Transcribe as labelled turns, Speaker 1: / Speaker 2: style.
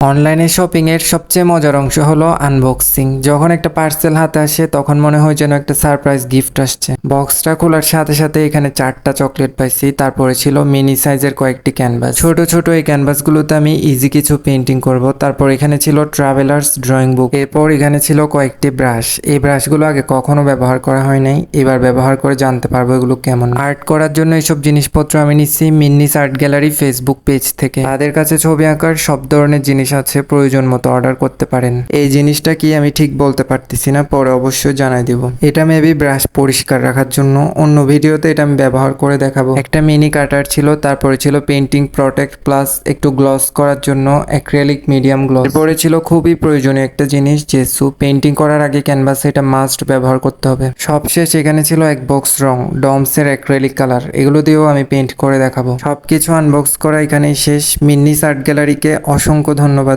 Speaker 1: অনলাইনে শপিং এর সবচেয়ে মজার অংশ হলো আনবক্সিং যখন একটা পার্সেল হাতে আসে, তখন মনে হয় যেন একটা সারপ্রাইজ গিফট আসছে। বক্সটা খোলার সাথে সাথে এখানে চারটা চকলেট পাইছি, তারপরে ছিল মিনি সাইজের কয়েকটি ক্যানভাস ছোট ছোট এই ক্যানভাসগুলোতে আমি ইজি কিছু পেন্টিং করব। তারপর এখানে ছিল ট্রাভেলার্স ড্রয়িং বুক এরপর এখানে ছিল কয়েকটি ব্রাশ এই ব্রাশগুলো আগে কখনো ব্যবহার করা হয় নাই। এবার ব্যবহার করে জানতে পারব এগুলো কেমন। আর্ট করার জন্য এইসব জিনিসপত্র আমি নিচ্ছি Minnie's art gallery Facebook page থেকে। তাদের কাছে ছবি আঁকার সব ধরনের জিনিস আছে, প্রয়োজন মতো অর্ডার করতে পারেন। এই জিনিসটা কি আমি ঠিক বলতে পারতেছি না, পরে অবশ্যই জানাই দিব। এটা মেবি ব্রাশ পরিষ্কার রাখার জন্য। অন্য ভিডিওতে এটা আমি ব্যবহার করে দেখাবো। একটা মিনি কাটার ছিল, তারপরে ছিল পেন্টিং প্রোটেক্ট প্লাস একটু গ্লস করার জন্য অ্যাক্রিলিক মিডিয়াম গ্লস এরপরে ছিল খুবই প্রয়োজনীয় একটা জিনিস জেসু পেন্টিং করার আগে ক্যানভাসে এটা মাস্ট ব্যবহার করতে হবে। সবশেষ এখানে ছিল এক বক্স রং ডমসের অ্যাক্রিলিক কালার এগুলো দিয়েও আমি পেন্ট করে দেখাবো। সবকিছু আনবক্স করা এখানেই শেষ। মিন্নিস আর্ট গ্যালারিকে অসংখ্য ধন্যবাদ। нова